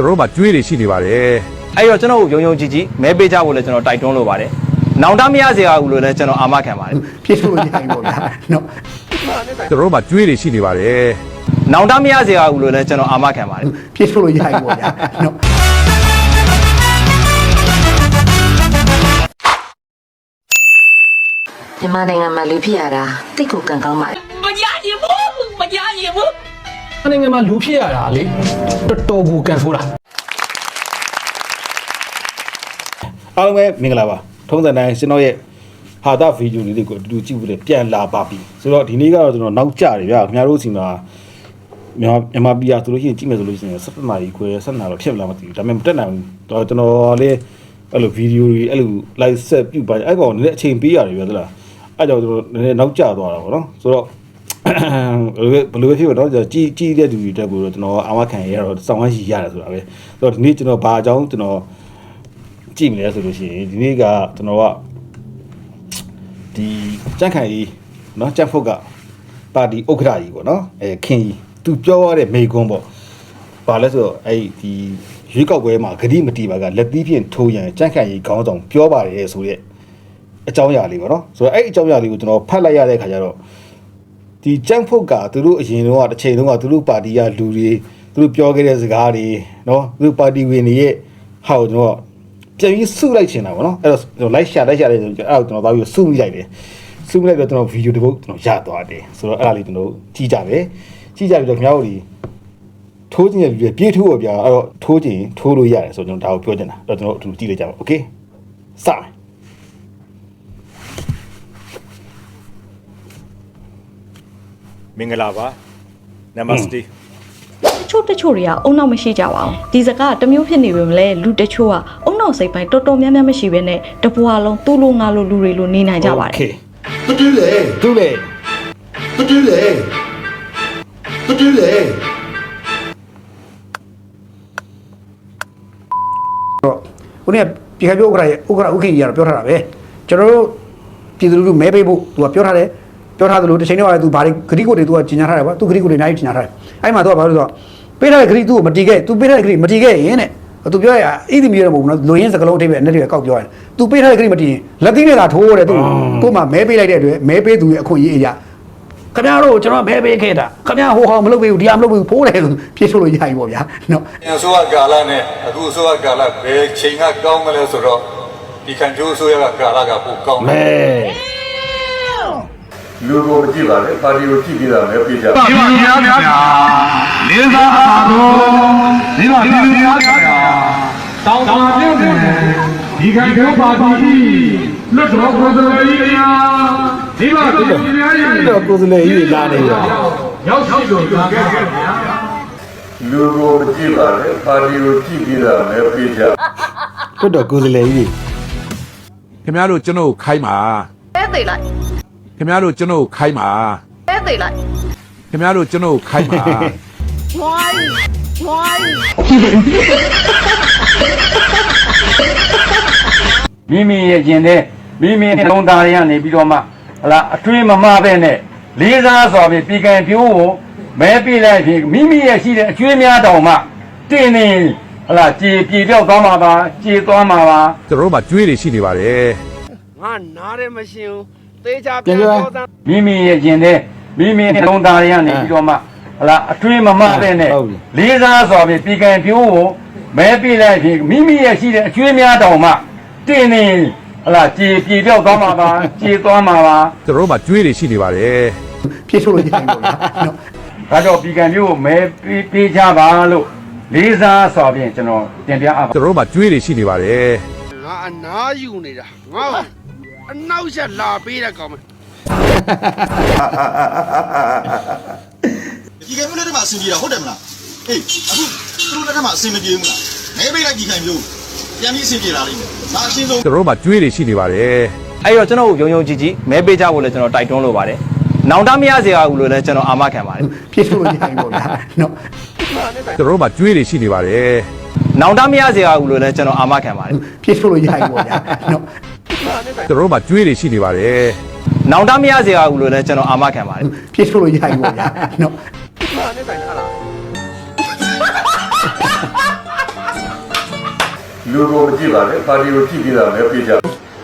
ကျွန်တော်တို့မှာကျွေးတွေရှိနေပါတယ်အဲ့တော့ကျွန်တော်တို့ယုံယုံကြည်ကြည်မဲပေးကြဖို့လည်းကျွန်တော်တိုက်တွန်းလိုပါတယ်နောင်တမရစေရဘူးလို့လည်းကျွန်တော်အာမခံပါတယ်ဖြစ်လို့ရရင်ပေါ့ဗျာနော်ကျွန်တော်တို့မှာကျွေးတွေရှိနေပါတယ်နောင်တမရစေရဘူးလို့လည်းကျွန်တော်အာမခံပါတယ်ဖြစ်လို့ရရင်ပေါ့ဗျာနော်မြန်မာနိုင်ငံမှာလူဖြစ်ရတာတိတ်ကိုကံကောင်းပါတယ်မရရင်ဘူးမရရင်ဘူး နိုင်ငံမှာလူဖြစ်ရတာလေတော်တော်ကိုကန်ဆိုးတာအားလုံးပဲမင်္ဂလာပါထုံးစံတိုင်းကျွန်တော်ရဲ့ဟာတာဗီဒီယိုလေးတွေကိုအတူတူကြည့်ဖို့လည်းပြန်လာပါပြီဆိုတော့ဒီနေ့ကတော့ကျွန်တော်နောက်ကြတယ်ဗျာခင်ဗျားတို့စီမှာမြန်မာမြန်မာပြည်အားဆိုလို့ရှိရင်ကြည့်မယ်ဆိုလို့ရှိရင်17နာရီခွဲ17နာရီတော့ဖြစ်မလားမသိဘူးဒါပေမဲ့မတက်နိုင်ဘူးတော့ကျွန်တော်လည်းအဲ့လိုဗီဒီယိုတွေအဲ့လို live set ပြုတ်ပါအဲ့ကောင်လည်းအချိန်ပေးရတယ်ဗျာသလားအဲ့ကြောင့်ကျွန်တော်နည်းနည်းနောက်ကျသွားတာပေါ့နော်ဆိုတော့ ဘယ်လိုပဲဖြစ်ပါတော့ကြီးကြီးတဲ့သူတွေတက်ကိုတော့ကျွန်တော်အာမခံရတော့စောင်းဝမ်းရှိရတယ်ဆိုတာပဲဆိုတော့ဒီနေ့ကျွန်တော်ဘာအကြောင်းကျွန်တော် ကြည့်မလဲဆိုလို့ရှိရင်ဒီနေ့ကကျွန်တော်ကဒီကြက်ခိုင်ကြီးเนาะကြက်ဖုတ်ကပါတီဥက္ကဋ္ဌကြီးပေါ့เนาะအဲခင်ကြီးသူပြောရတဲ့မိကွန်းပေါ့ဘာလဲဆိုတော့အဲ့ဒီရွေးကောက်ပွဲမှာဂတိမတီပါကလက်သီးဖြင့်ထိုးရန်ကြက်ခိုင်ကြီးခေါင်းဆောင်ပြောပါတယ်ဆိုတဲ့အကြောင်းအရာလေးပေါ့เนาะဆိုတော့အဲ့ဒီအကြောင်းအရာလေးကိုကျွန်တော်ဖတ်လိုက်ရတဲ့ခါကျတော့ ဒီကြန့်ဖုတ်ကသူတို့အရင်တော့တစ်ချိန်လုံးကသူတို့ပါတီကလူတွေသူတို့ပြောခဲ့တဲ့စကားတွေနော်သူတို့ပါတီဝင်တွေရဲ့ဟာကိုကျွန်တော်ပြန်ပြီးစုလိုက်ချင်တာပေါ့နော်အဲ့တော့ကျွန်တော် live share လိုက် share လိုက်ဆိုတော့အဲ့တော့ကျွန်တော်သွားပြီးစုမိလိုက်တယ်စုမိလိုက်တော့ကျွန်တော် video တစ်ပုဒ်ကျွန်တော်ရသွားတယ်ဆိုတော့အဲ့ဒါလေးကျွန်တော်ကြည့်ကြတယ်ကြည့်ကြပြီးတော့ခင်ဗျားတို့ဒီထိုးခြင်းရဲ့လူတွေပြေးထိုးတော့ဗျာအဲ့တော့ထိုးခြင်းထိုးလို့ရတယ်ဆိုတော့ကျွန်တော်ဒါကိုပြောချင်တာအဲ့တော့ကျွန်တော်အတူကြည့်လိုက်ကြပါ okay စမယ် မင်္ဂလာပါနမစတေတချို့တချို့တွေကအုံနောက်မရှိကြပါဘူးဒီစကားကတစ်မျိုးဖြစ်နေပေမဲ့လည်းလူတချို့ကအုံနောက်စိတ်ပိုင်းတော်တော်များများမရှိဘဲနဲ့တပွားလုံးသူ့လိုငါလိုလူတွေလိုနေနိုင်ကြပါတယ်တူတူလေသူလေတူတူလေတူတူလေတော့ဦးနေပြည်ခိုင်ပြောဥက္ကရာရဲ့ဥက္ကရာဥက္ကရာကြီးကတော့ပြောထားတာပဲကျွန်တော်တို့ပြည်သူလူထုမဲပေးဖို့သူကပြောထားတယ် ပြောထားသလိုတစ်ချိန်တော့သူဘာတွေဂရိကိုတွေသူကကြီးညာထားတယ်ကွာသူဂရိကိုတွေနိုင်ကြီးကြီးညာထားတယ်အဲ့မှာသူကဘာလို့ဆိုတော့ပေးထားတဲ့ဂရိသူ့ကိုမတီးခဲ့သူပေးထားတဲ့ဂရိမတီးခဲ့ရင်တဲ့သူပြောရအဣတိမီရမဟုတ်ဘူးနော်လူရင်းစကလုံးအထိပ်ပဲအနဲ့တွေကောက်ပြောရတယ်သူပေးထားတဲ့ဂရိမတီးရင်လက်သီးနဲ့သာထိုးတယ်သူကိုမှမဲပေးလိုက်တဲ့အတွက်မဲပေးသူရဲ့အခွင့်အရေးအရာခင်ဗျားတို့ကျွန်တော်ဖဲပေးခဲ့တာခင်ဗျားဟိုဟောမလုပ်ပေးဘူးဒီဟာမလုပ်ပေးဘူးဖိုးတယ်ဆိုပြေဆိုလို့ရပြီပေါ့ဗျာနော်အစိုးရကာလနဲ့အခုအစိုးရကာလဘယ်ချိန်ကကောင်းမလဲဆိုတော့ဒီခံကျိုးအစိုးရကကာလကပိုကောင်းတမဲယ် လူကိုကြည့်ပါလေပါတီကိုကြည့်ပြီးတာလည်းပြကြပါဒီမှာများများလေးစားပါတော့ဒီမှာပြည်သူများများတောင်းပါပြုတ်တယ်ဒီခိုင်ကျော်ပါတီလွတ်တော်ကိုယ်တော်ကြီးများဒီမှာပြည်သူများရဲ့တော့ကိုယ်စလေကြီးလာနေပြီရောက်ရှိလို့ကြာခဲ့ပါဗျာလူကိုကြည့်ပါလေပါတီကိုကြည့်ပြီးတာလည်းပြကြတွတ်တော့ကိုယ်စလေကြီးခင်ဗျားတို့ကျွန်တော်ကိုခိုင်းပါဲသေးလိုက် ခင်ဗျားတို့ကျွန်တော်ကိုခိုင်းပါဲသေးလိုက် ခင်ဗျားတို့ကျွန်တော်ကိုခိုင်းပါမိမိရဲ့ကျင်တဲ့မိမိနှလုံးသားတွေကနေပြီးတော့မှဟလာအထွေးမမပဲနဲ့လေးစားစွာဖြင့်ပြည်ကံပြိုးကိုမဲပြလိုက်ဖြင့်မိမိရဲ့ရှိတဲ့အကျွေးများတောင်မှတင်းနေဟလာကြေပြေပြောက်သွားမှာပါကြေသွားမှာပါ ကျွန်တော်တို့မှာကျွေးတွေရှိနေပါတယ်ငါနားတယ်မရှင်ဘူး သေချာပြန်ပြောမိမိရဲ့ကျင်တဲ့မိမိနှလုံးသားတွေကနေပြီးတော့မှဟလာအထွေးမမပဲနဲ့ဟုတ်ပြီလေးစားစွာဖြင့်ပြည်ကံပြိုးကိုမဲပြလိုက်ဖြင့်မိမိရဲ့ရှိတဲ့အကျွေးများတောင်မှတင်းနေဟလာကြေပြေပြောက်သွားမှာပါကြေသွားမှာပါကျွန်တော်တို့မှာကျွေးတွေရှိနေပါတယ်ပြေဆိုလို့ရပြီပေါ့ဗျာနော်ဒါကြောင့်ပြည်ကံမျိုးကိုမဲပေးပေးကြပါလို့လေးစားစွာဖြင့်ကျွန်တော်တင်ပြအပ်ပါကျွန်တော်တို့မှာကျွေးတွေရှိနေပါတယ်ငါအနားယူနေတာငါ အနောက်ရက်လာပေးတဲ့ကောင်မဒီကံမျိုးလက်ထက်မှာအဆင်ပြေတာဟုတ်တယ်မလားအေးအခုသူတို့လက်ထက်မှာအဆင်မပြေဘူးလားမဲပေးလိုက်ဒီကံမျိုးပြန်ပြီးအဆင်ပြေလာလိမ့်မယ်ဒါအရှင်းဆုံးကျွန်တော်တို့မှာကျွေးတွေရှိနေပါတယ်အဲ့တော့ကျွန်တော်တို့ယုံယုံကြည်ကြည်မဲပေးကြဖို့လည်းကျွန်တော်တိုက်တွန်းလိုပါတယ်နောင်တမရစေရဘူးလို့လည်းကျွန်တော်အာမခံပါတယ်ပြေဆိုလို့ရပြီပေါ့ဗျာနော်ကျွန်တော်တို့မှာကျွေးတွေရှိနေပါတယ်နောင်တမရစေရဘူးလို့လည်းကျွန်တော်အာမခံပါတယ်ပြေဆိုလို့ရပြီပေါ့ဗျာနော် ကျွန်တော်တို့မှာကျွေးတွေရှိနေပါတယ်နောင်တမရစေရဘူးလို့လည်းကျွန်တော်အာမခံပါတယ်ပြေဆိုလို့ရပြီပေါ့ဗျာနော်လူကိုမကြည့်ပါနဲ့ပါတီကိုကြည့်ပြီးတာလည်းပြကြ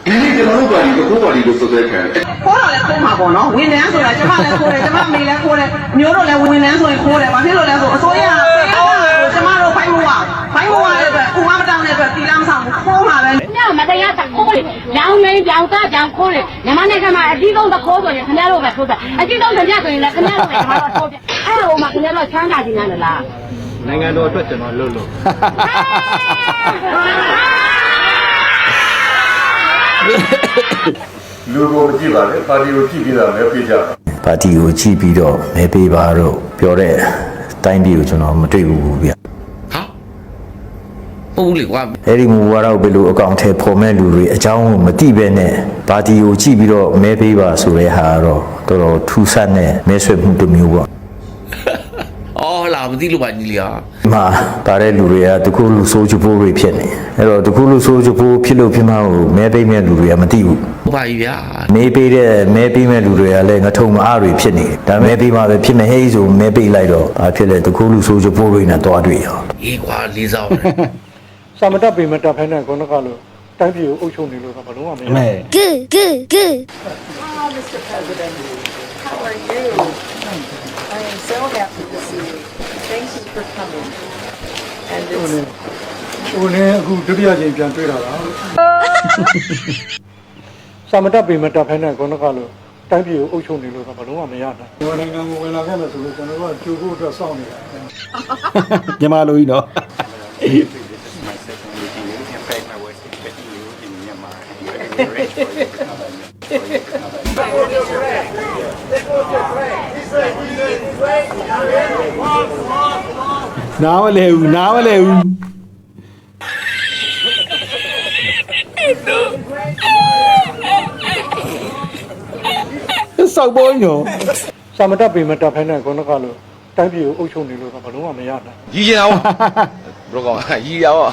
ဒီနေ့ကျွန်တော်တို့ပါတီကိုကိုပါတီကိုဆွဆွဲခံတယ်ခိုးတော့လည်းခိုးမှာပေါ့နော်ဝန်ထမ်းဆိုတာကျမလည်းခိုးတယ်ကျမမေလည်းခိုးတယ်အမျိုးတို့လည်းဝန်ထမ်းဆိုရင်ခိုးတယ်ဘာဖြစ်လို့လဲဆိုအစိုးရကပေးတော့ကျမတို့ဖိုင်းမဝဖိုင်းမဝတဲ့အတွက်ဥမမတောင်းတဲ့အတွက်တီလာမဆောင်ဘူးခိုးမှာပဲညမ တရားတခိုးလေလောင်းနေကြောင်သားကြောင်ခိုးလေမြန်မာနိုင်ငံမှာအကြီးဆုံးတခိုးဆိုရင်ခင်ဗျားတို့ပဲထိုးတယ်အကြီးဆုံးတပြဆိုရင်လည်းခင်ဗျားတို့ပဲကျွန်တော်တို့ထိုးတယ်အဲ့ဟိုမှာခင်ဗျားတို့ချမ်းသာကြနေလားနိုင်ငံတော်အတွက်ကျွန်တော်လှုပ်လို့လူကိုမကြည့်ပါနဲ့ပါတီကိုကြည့်ပြီးတာလည်းပြကြပါတီကိုကြည့်ပြီးတော့မဲပေးပါတော့ပြောတဲ့တိုင်းပြည်ကိုကျွန်တော်မတွေ့ဘူးဗျ ဟုတ်လေကွာအဲ့ဒီမူဝါဒကိုဘယ်လိုအကောင့်ထဲပေါ်မဲ့လူတွေအကြောင်းကိုမသိပဲနဲ့ပါတီကိုကြည့်ပြီးတော့မဲပေးပါဆိုတဲ့ဟာကတော့တော်တော်ထူးဆန်းတဲ့မဲဆွယ်မှုတစ်မျိုးပေါ့အော်လာမသိလို့ပါညီလေးဟာဒီမှာပါတဲ့လူတွေကတကူလူဆိုးချပိုးတွေဖြစ်နေအဲ့တော့တကူလူဆိုးချပိုးဖြစ်လို့ဖြစ်မှကိုမဲပေးမဲ့လူတွေကမသိဘူးဟုတ်ပါပြီဗျာမဲပေးတဲ့မဲပေးမဲ့လူတွေကလည်းငထုံမအားတွေဖြစ်နေတယ်ဒါမဲပေးမှပဲဖြစ်နေဟေးဆိုမဲပေးလိုက်တော့ဘာဖြစ်လဲတကူလူဆိုးချပိုးတွေနဲ့တွားတွေ့ရောအေးကွာလေးစားပါ စာမတက်ပေမတက်ဖဲနဲ့ခေါင်းကလို့တိုင်းပြည်ကိုအုပ်ချုပ်နေလို့တော့ဘလုံးဝမရမဲ good good good ။ဟိုလည်းအခုဒုတိယကြိမ်ပြန်တွေ့တာလား။စာမတက်ပေမတက်ဖဲနဲ့ခေါင်းကလို့တိုင်းပြည်ကိုအုပ်ချုပ်နေလို့တော့ဘလုံးဝမရနိုင်။ဒီနိုင်ငံကိုဝင်လာခဲ့မယ်ဆိုလို့ကျွန်တော်တို့ကကြိုးဖို့အတွက်စောင့်နေတာ။မြန်မာလိုကြီးနော် နားမလဲဘူးနားမလဲဘူးစောက်ပေါ်ညောစာမတက်ပေမတက်ဖဲနဲ့ခေါင်းကလို့တိုင်းပြည်ကိုအုပ်ချုပ်နေလို့တော့ဘလုံးဝမရနိုင်ရီးရင်အောင်ဘရောကောင်ရီးရအောင်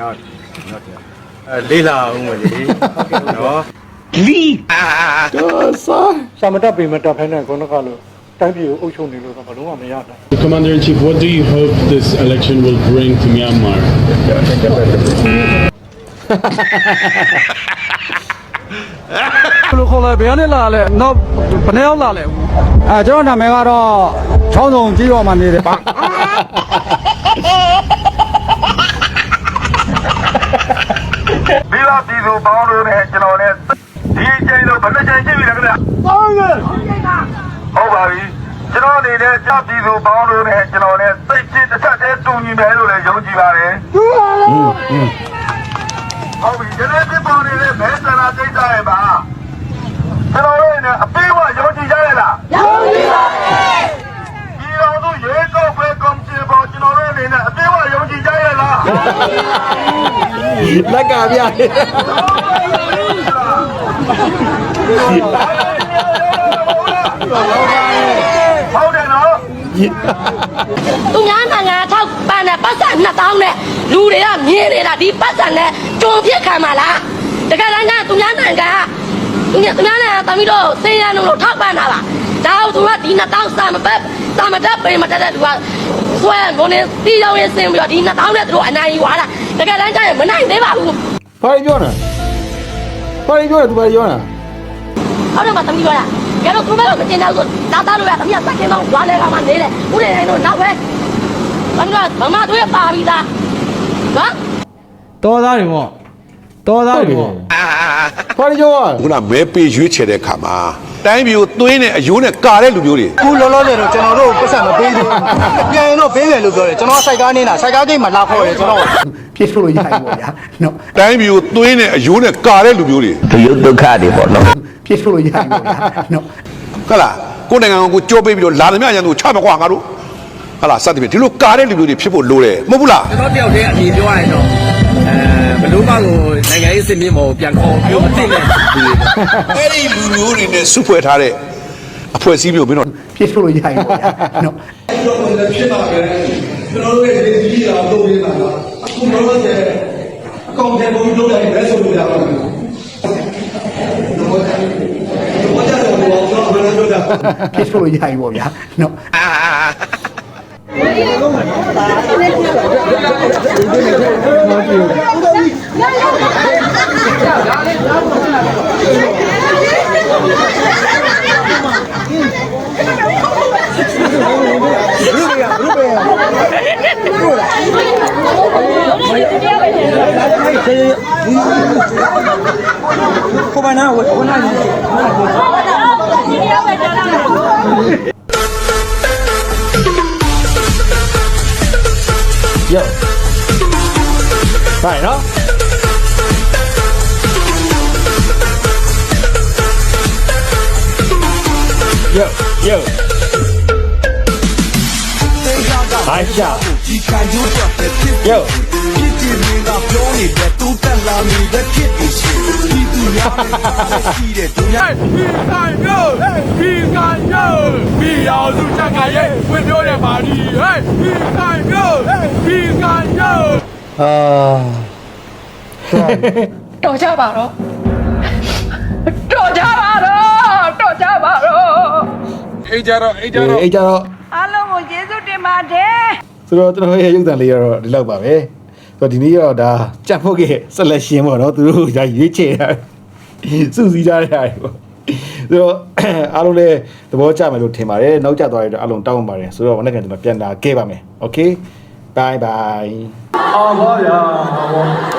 Not not yet. လေးလာအောင်မလေးနော်လီတော့စာစာမတက်ပေမတက်ဖဲနဲ့ခေါင်းကလို့တိုင်းပြည်ကိုအုပ်ချုပ်နေလို့တော့ဘလုံးဝမရနိုင် Commander in Chief, what do you hope this election will bring to Myanmar? ဘယ်လိုခေါ်လဲဘယ်ကနေလာလဲနောက်ဘယ်နဲ့ရောက်လာလဲအဲကျွန်တော်နာမည်ကတော့ချောင်းစုံကြီးတော်မှာနေတယ်ပါ မိဘပြည်သူပေါင်းလို့နဲ့ကျွန်တော်နဲ့ဒီအချိန်တော့ဘယ်နှချိန်ရှိပြီလဲခင်ဗျာဟုတ်ကဲ့ဟုတ်ပါပြီကျွန်တော်အနေနဲ့ကြပြည်သူပေါင်းလို့နဲ့ကျွန်တော်နဲ့စိတ်ချင်းတစ်ချက်တည်းတူညီမယ်လို့လည်းယုံကြည်ပါတယ်ဟုတ်ပြီကျွန်တော်ပြပေါ်နေတဲ့မဲဆန္ဒကိစ္စရဲ့ပါကျွန်တော်တို့နဲ့အပြေးအဝယုံကြည်ကြရလားယုံကြည်ပါတယ်ဒီတော့သူရေကောက်ပဲကောင်းချင်ပေါ်ကျွန်တော်တို့အနေနဲ့အပြေးအဝယုံကြည်ကြရလား လက်ကပြတယ်ဟုတ်တယ်နော်သူများနိုင်ငံထောက်ပံ့တဲ့ပတ်စံ2000နဲ့လူတွေကမြင်နေတာဒီပတ်စံနဲ့ကြုံပြစ်ခံပါလားတကယ်တမ်းကသူများနိုင်ငံကသူများသူများနိုင်ငံတမီးတို့စေရန်တို့ထောက်ပံ့တာပါဒါဟုတ်သူကဒီ2000စာမပတ်စာမတက်ပေးမတက်တဲ့သူကဆွဲငုံနေတီးရောက်ရင်ဆင်းပြီးတော့ဒီ2000နဲ့သူတို့အနိုင်ယူသွားတာ တကယ်တမ်းကျရင်မနိုင်သေးပါဘူးဘာပြောနေဘာပြောနေသူဘာပြောနေဟုတ်တယ်မသမီးပြောတာကျတော့သူမဲ့တော့မတင်တော့တာတာလို့ရသမီးကစက်ခင်တော့ဝါလဲကမှနေတယ်ဦးနေနိုင်တော့နောက်ပဲသမီးကမမတို့ရပါပြီးသားနော်တော်သားတွေပေါ့ တော်သားတွေပေါ့ဘာပြောရခုနမဲပေးရွေးချယ်တဲ့ခါမှာတိုင်းပြည်ကိုသွင်းတဲ့အယိုးနဲ့ကာတဲ့လူမျိုးတွေခုလောလောဆယ်တော့ကျွန်တော်တို့ပတ်စံမပေးဘူးပြန်ရင်တော့ပေးတယ်လို့ပြောတယ်ကျွန်တော်စိုက်ကားနေတာစိုက်ကားကိတ်မှာလာခေါ်တယ်ကျွန်တော်ပြစ်လို့ရရင်ပေါ့ဗျာနော်တိုင်းပြည်ကိုသွင်းတဲ့အယိုးနဲ့ကာတဲ့လူမျိုးတွေဒုယုဒုက္ခတွေပေါ့နော်ပြစ်လို့ရရင်ပေါ့ဗျာနော်ဟုတ်လားကိုယ်နိုင်ငံကိုကိုကြိုးပေးပြီးတော့လာသမျှရန်သူချမကွာငါတို့ဟာလားစသဖြင့်ဒီလိုကာတဲ့လူမျိုးတွေဖြစ်ဖို့လိုတယ်မဟုတ်ဘူးလားကျွန်တော်တယောက်တည်းအမြင်ပြောရရင်တော့အဲ ဘလို့မကိုနိုင်ငံရေးစစ်မြင့်မောပြန်ခေါ်ပြောမသိနဲ့အဲ့ဒီလူမျိုးတွေနဲ့စုဖွဲ့ထားတဲ့အဖွဲ့အစည်းမျိုးမင်းတို့ဖြစ်လို့ရရင်ပေါ့ဗျာနော်ဖြစ်ပါပဲကျွန်တော်တို့ရဲ့ဒီကြီးအောင်လုပ်နေတာကအခုတော့လည်းအကောင့်ထဲပုံလုပ်လိုက်လဲဆိုလို့ရပါမယ်တော့တော့ကျွန်တော်ဘယ်လိုလုပ်တာဖြစ်လို့ရရင်ပေါ့ဗျာနော် Yo ဟုတ်နော် Yo yo ဟာရှာ Yo ဒီဒီမင်းကပြောနေတဲ့တူတက်လာနေတဲ့ဖြစ်နေရှိဒီသူများရှိတဲ့သူများဒီဆိုင်မျိုးဒီဆိုင်မျိုးဒီအောင်စုချက်ကရဲ့ဝင်ပြောတဲ့ပါဒီဟဲ့ဒီဆိုင်မျိုးဒီဆိုင်မျိုးအာတော်ကြပါတော့တော်ကြပါတော့တော်ကြပါတော့ အိတ်ကြတော့အိတ်ကြတော့အေးကြတော့အားလုံးကိုကျေးဇူးတင်ပါတယ်ဆိုတော့ကျွန်တော်ရဲ့ရုပ်သံလေးကတော့ဒီလောက်ပါပဲဆိုတော့ဒီနေ့တော့ဒါကြက်ဖို့က selection ပေါ့နော်သူတို့ဒါရွေးချယ်တာစုစည်းကြတဲ့ဟာတွေပေါ့ဆိုတော့အားလုံးလည်းသဘောကျမယ်လို့ထင်ပါတယ်နောက်ကျသွားရတော့အားလုံးတောင်းပန်ပါတယ်ဆိုတော့မနေ့ကကျွန်တော်ပြန်လာခဲ့ပါမယ် okay bye bye အောင်ပါဗျာ